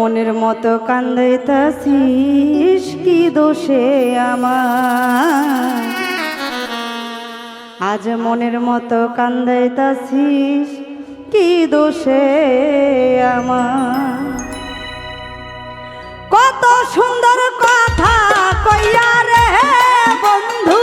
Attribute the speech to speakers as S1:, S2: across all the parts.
S1: মনের মতো কান্দাইতাছিস, কি দোষে আমার? আজ মনের মতো কান্দাইতাছিস, কি দোষে আমার? কত সুন্দর কথা কইয়া রে বন্ধু।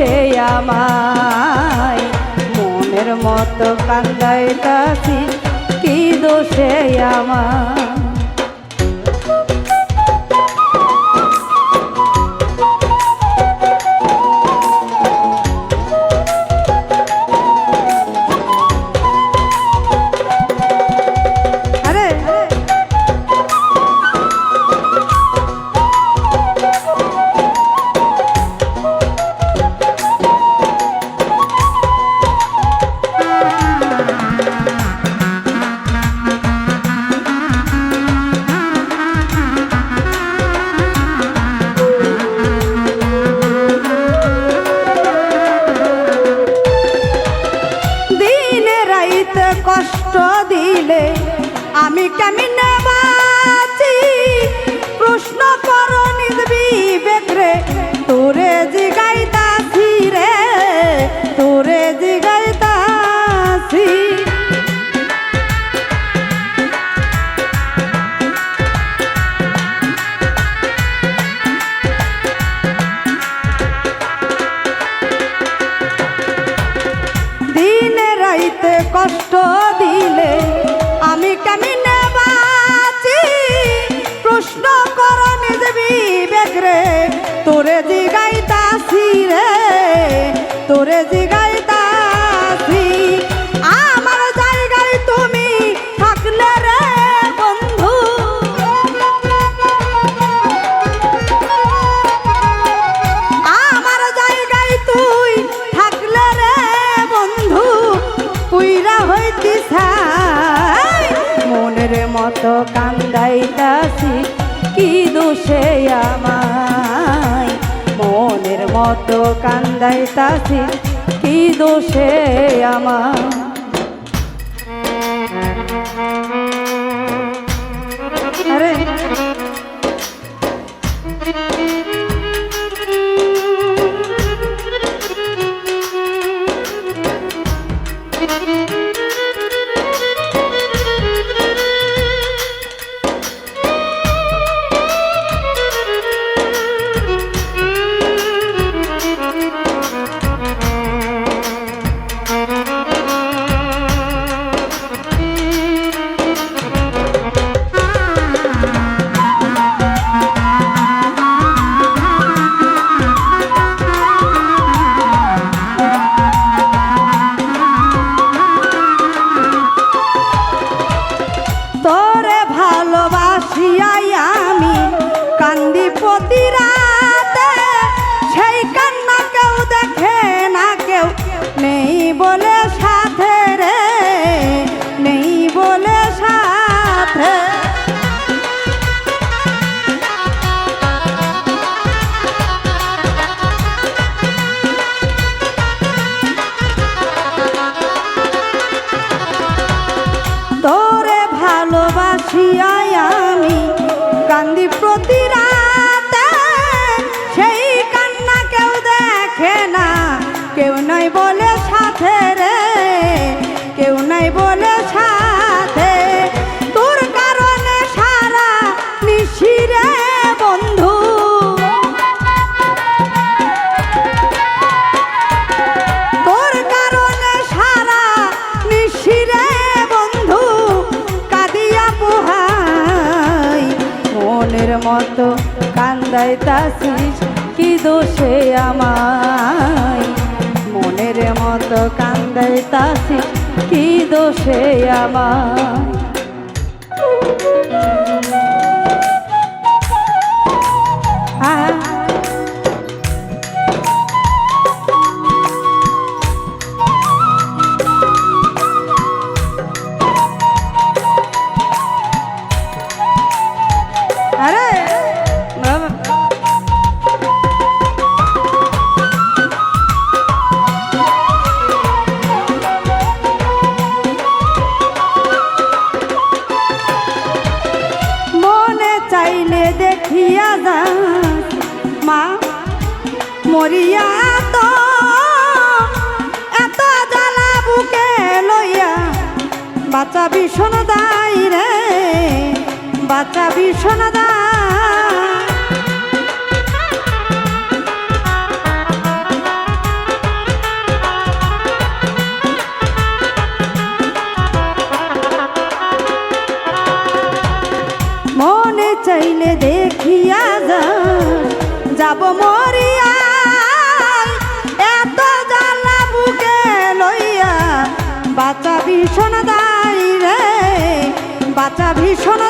S1: দোষে আমায়। মনের মতো কান্দাইতাছি কি দোষে আমার? আমি কেমনে বাঁচি? প্রশ্ন কর তোরে জিগাইতাছি রে। তোরে জিগাইতাছি। দিনে রাইতে কষ্ট দিলে আমি কেমনে তোরে জিগাইতাছি। আমার জায়গায় তুমি থাকলে রে বন্ধু। আমার জায়গায় তুই থাকলে রে বন্ধু। পুইরা হইতি ছাই মনের মতো কান্দাইতাছি। কি দোষে আমায় মনের কান্দাই কান্দাইতাছি কি দোষে আমার? আরে মনের কান্দায় তাসিস কি দোষে আমায়? মনের মতো কান্দাইতাছিস কি দোষে আমার দেখিয়া যা মা, মরিয়া তো এত জ্বালা বুকে লইয়া বাচ্চা ভীষণ দাই রে বাচ্চা ভীষণ দায় চাইলে দে দেখিয়া যাব মরিয়া। এত জ্বালা বুকে লইয়া বাচ্চা ভীষণ দায় রে বাচ্চা ভীষণ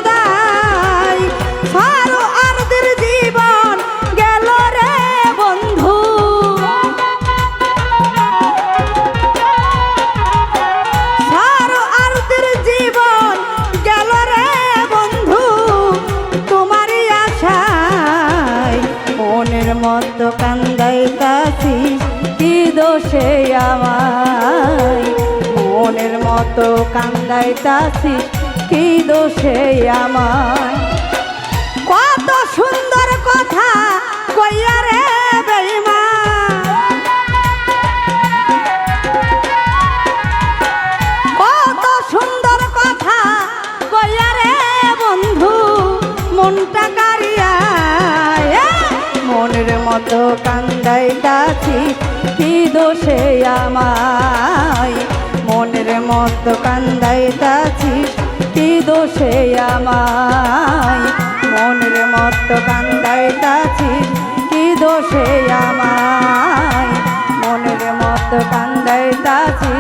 S1: মতো কান্দাইতাছি, কি দোষে আমায়? কত সুন্দর কথা কইয়া রে বেইমা কত সুন্দর কথা কইয়া রে বন্ধু, মনটা কারিয়া মনের মতো কান্দাইতাছি, কি দোষে আমায়? মনের মতো কান্দাইতাছি কি দোষে আমায়? মনের মত কান্দাইতাছি কি দোষে আমায়? মনের মত কান্দাইতাছি